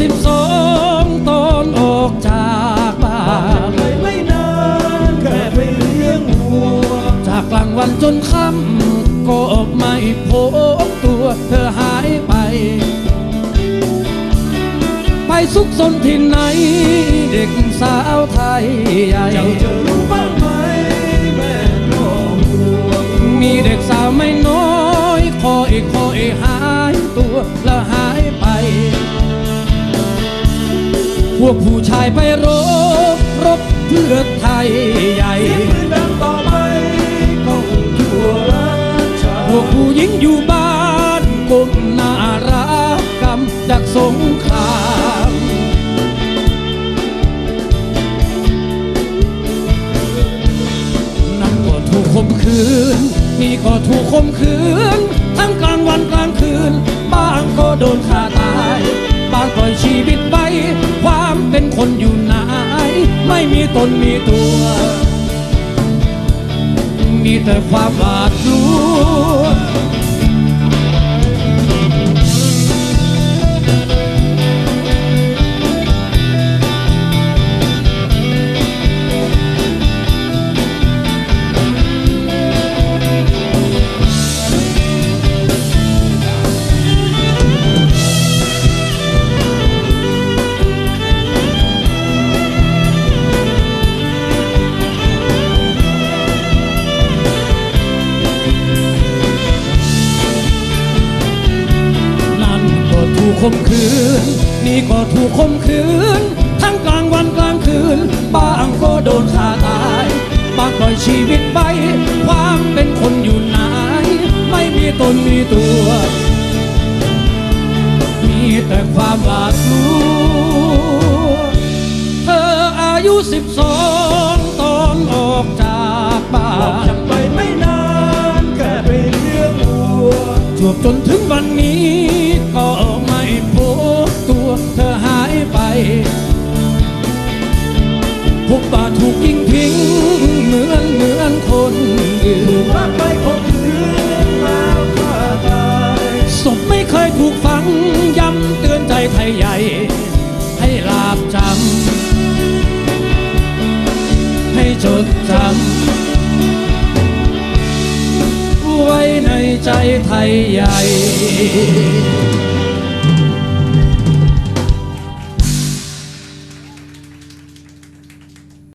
สิบสองตอนออกจากบ้านเลยไม่นานแค่ไปเลี้ยงวัว จากกลางวันจนค่ำก็ไม่พบตัวเธอหายไป ไปซุกซนที่ไหน เด็กสาวไทยใหญ่เจ้าจะรู้บ้างไหมแม่น้องห่วงมีเด็กสาวไม่น้อยคอยคอยหายตัวแล้วหา พวกผู้ชายไปรบรบเพื่อไทยใหญ่เสียงปืนดังต่อไปก็ทั่วราชาพวกผู้หญิงอยู่บ้านก้มหน้ารักกรรมจากสงครามนั่นก็ถูกข่มขืนนี่ก็ถูกข่มขืน คนคนอยู่ไหน ไม่มีตนมีตัว มีแต่ความหวาดกลัว ก็ถูกข่มขืน นี่ก็ถูกข่มขืน ทั้งกลางวันกลางคืน บางก็โดนฆ่าตายบางปล่อยชีวิตไป ความเป็นคนอยู่ไหน ไม่มีตนมีตัว มีแต่ความหวาดกลัว เธออายุสิบสองตอนออกจากบ้าออกนจากไปไม่นานแค่ไปเลี้ยงวัวจวบจนถึงวันนี้ ไทยใหญ่ ให้ลาบจำให้จดจำไว้ในใจไทยใหญ่